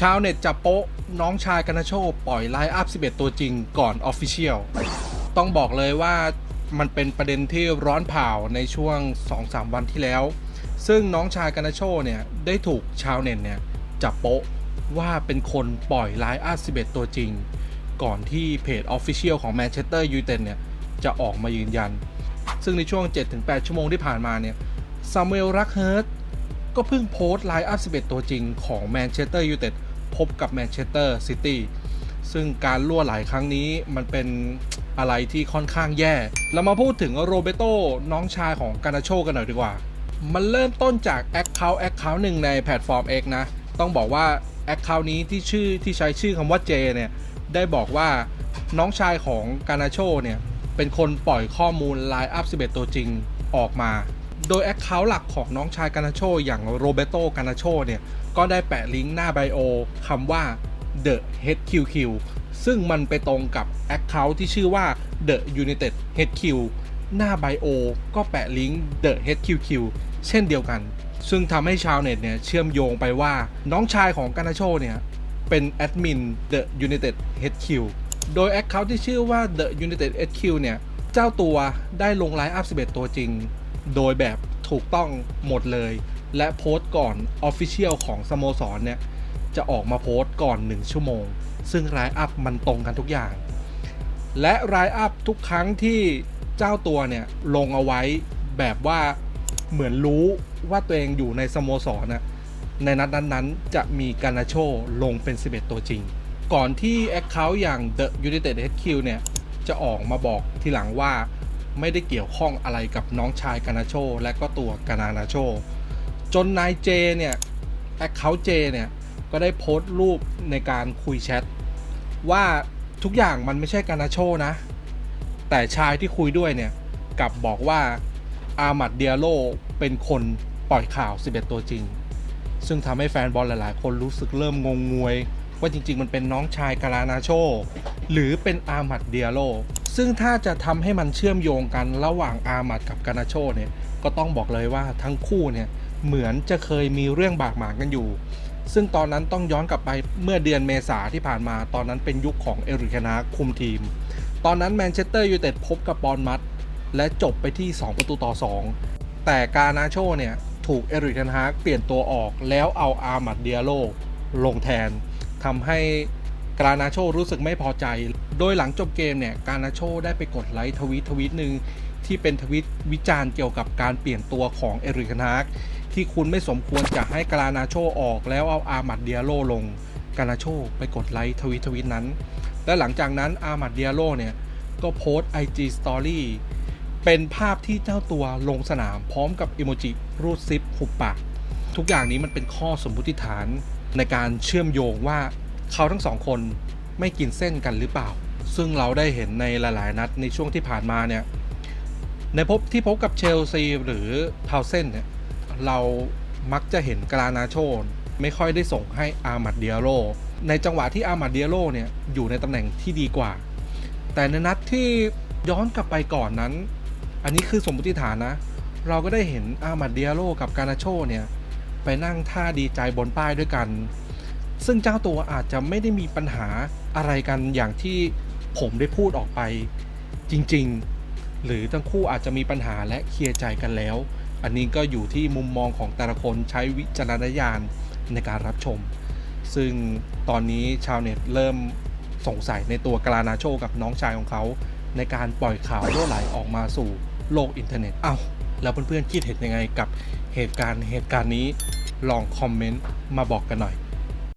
ชาวเน็ตจับโป๊ะ น้องชายกันนาโชปล่อยไลฟ์อัพ 11 ตัวจริงก่อนออฟฟิเชียลต้องบอกเลยว่ามันเป็นประเด็นที่ร้อนเผาในช่วง 2-3 วันที่แล้ว ซึ่งน้องชายกันนาโชเนี่ย ได้ถูกชาวเน็ตเนี่ย จับโป๊ะว่าเป็นคนปล่อยไลฟ์อัพ 11 ตัวจริง ก่อนที่เพจออฟฟิเชียลของแมนเชสเตอร์ยูไนเต็ดเนี่ย จะออกมายืนยัน ซึ่งในช่วง 7-8 ชั่วโมงที่ผ่านมาเนี่ยซามูเอลรักเฮิร์ตก็เพิ่งโพสต์ไลน์อัพ 11 ตัวจริงของแมนเชสเตอร์ยูไนเต็ด พบกับแมนเชสเตอร์ซิตี้ซึ่งการล่วไหลครั้งนี้มันเป็นอะไรที่ค่อนข้างแย่ เรามาพูดถึงโรเบโตน้องชายของกานาโชกันหน่อยดีกว่า มันเริ่มต้นจากแอคเคาท์แอคเคาท์หนึ่งในแพลตฟอร์ม X นะ ต้องบอกว่าแอคเคาท์นี้ที่ชื่อที่ใช้ชื่อคำว่าเจเนี่ย ได้บอกว่าน้องชายของกานาโชเนี่ย เป็นคนปล่อยข้อมูลไลน์อัพ11 ตัวจริงออกมา โดยแอคเคาท์หลักของน้องชายกานาโชอย่างโรเบโตกานาโชเนี่ย ก็ได้แปะลิงก์หน้าไบโอคำว่า The HQQ ซึ่งมันไปตรงกับแอคเคาท์ที่ชื่อว่า The United HQ หน้าไบโอก็แปะลิงก์ The HQQ เช่นเดียวกัน ซึ่งทำให้ชาวเน็ตเนี่ยเชื่อมโยงไปว่าน้องชายของกานาโชเนี่ยเป็นแอดมิน The United HQ โดยแอคเคาท์ที่ชื่อว่า The United HQ เนี่ย เจ้าตัวได้ลงไลฟ์อัพ11 ตัวจริง โดยแบบถูกต้องหมดเลย และโพสต์ก่อน Official ของสโมสรเนี่ย จะออกมาโพสต์ก่อน 1 ชั่วโมง ซึ่งไลฟ์อัพมันตรงกันทุกอย่าง และไลฟ์อัพทุกครั้งที่เจ้าตัวเนี่ย ลงเอาไว้แบบว่าเหมือนรู้ว่าตัวเองอยู่ในสโมสรนะในนัดนั้นๆ จะมีกานาโชลงเป็น 11 ตัวจริง ก่อนที่ Account อย่าง The United HQ เนี่ย จะออกมาบอกทีหลังว่า ไม่ได้เกี่ยวข้องอะไรกับน้องชายกานาโช และก็ตัวกานานาโช จนนายเจเนี่ยแอคเคาท์เจเนี่ย ก็ได้โพสต์รูปในการคุยแชท ว่าทุกอย่างมันไม่ใช่กานาโชนะ แต่ชายที่คุยด้วยเนี่ย กลับบอกว่าอามัดเดียโลเป็นคนปล่อยข่าว 11 ตัวจริง ซึ่งทำให้แฟนบอลหลาย ๆ คนรู้สึกเริ่มงงงวย ว่าจริง ๆ มันเป็นน้องชายกาลานาโช หรือเป็นอามัดเดียโล ซึ่งถ้าจะทำให้มันเชื่อมโยงกันระหว่างอามัดกับกานาโชเนี่ยก็ต้องบอกเลยว่าทั้งคู่เนี่ยเหมือนจะเคยมีเรื่องบากหมางกันอยู่ ซึ่งตอนนั้นต้องย้อนกลับไปเมื่อเดือนเมษาที่ผ่านมาตอนนั้นเป็นยุคของเอริกนาคุมทีม ตอนนั้นแมนเชสเตอร์ยูไนเต็ดพบกับบอลมัดและจบไปที่ 2 ประตูต่อ 2 แต่กานาโชเนี่ยถูกเอริกเทนฮากเปลี่ยนตัวออกแล้วเอาอาร์มัดเดียโลลงแทนทำให้ กานาโชรู้สึกไม่พอใจ โดยหลังจบเกมเนี่ยกานาโชได้ไปกดไลค์ทวีตทวีตหนึ่งที่เป็นทวีตวิจารณ์เกี่ยวกับการเปลี่ยนตัวของเอริกเทนฮากที่คุณไม่สมควรจะให้กานาโชออกแล้วเอาอาร์มัดเดียโลลงกานาโชไปกดไลค์ทวีตทวีตนั้น และหลังจากนั้นอาร์มัดเดียโลเนี่ยก็โพสต์ IG Story เป็นภาพที่เจ้าตัวลงสนามพร้อมกับอิโมจิรูดซิปหุบปาก ทุกอย่างนี้มันเป็นข้อสมมุติฐานในการเชื่อมโยงว่า เขาทั้งสองคนไม่กินเส้นกันหรือเปล่า ซึ่งเราได้เห็นในหลาย ๆ นัดในช่วงที่ผ่านมาเนี่ยในพบที่พบกับเชลซีหรือทาวเซนเนี่ยเรามักจะเห็นกรานาโชนไม่ค่อยได้ส่งให้อามัดเดียโลในจังหวะที่อามัดเดียโลเนี่ยอยู่ในตำแหน่งที่ดีกว่า แต่ในนัดที่ย้อนกลับไปก่อนนั้น อันนี้คือสมมติฐานนะ เราก็ได้เห็นอามัดเดียโลกับกานาโชเนี่ยไปนั่งท่าดีใจบนป้ายด้วยกัน ซึ่งเจ้าตัวอาจจะไม่ได้มีปัญหาอะไรกันอย่างที่ผมได้พูดออกไปจริงๆ หรือทั้งคู่อาจจะมีปัญหาและเคลียร์ใจกันแล้ว อันนี้ก็อยู่ที่มุมมองของแต่ละคนใช้วิจารณญาณในการรับชม ซึ่งตอนนี้ชาวเน็ตเริ่มสงสัยในตัวกลานาโชกับน้องชายของเขา ในการปล่อยข่าวรั่วไหลออกมาสู่โลกอินเทอร์เน็ต เอ้า แล้วเพื่อนๆคิดเห็นยังไงกับเหตุการณ์เหตุการณ์นี้ ลองคอมเมนต์มาบอกกันหน่อย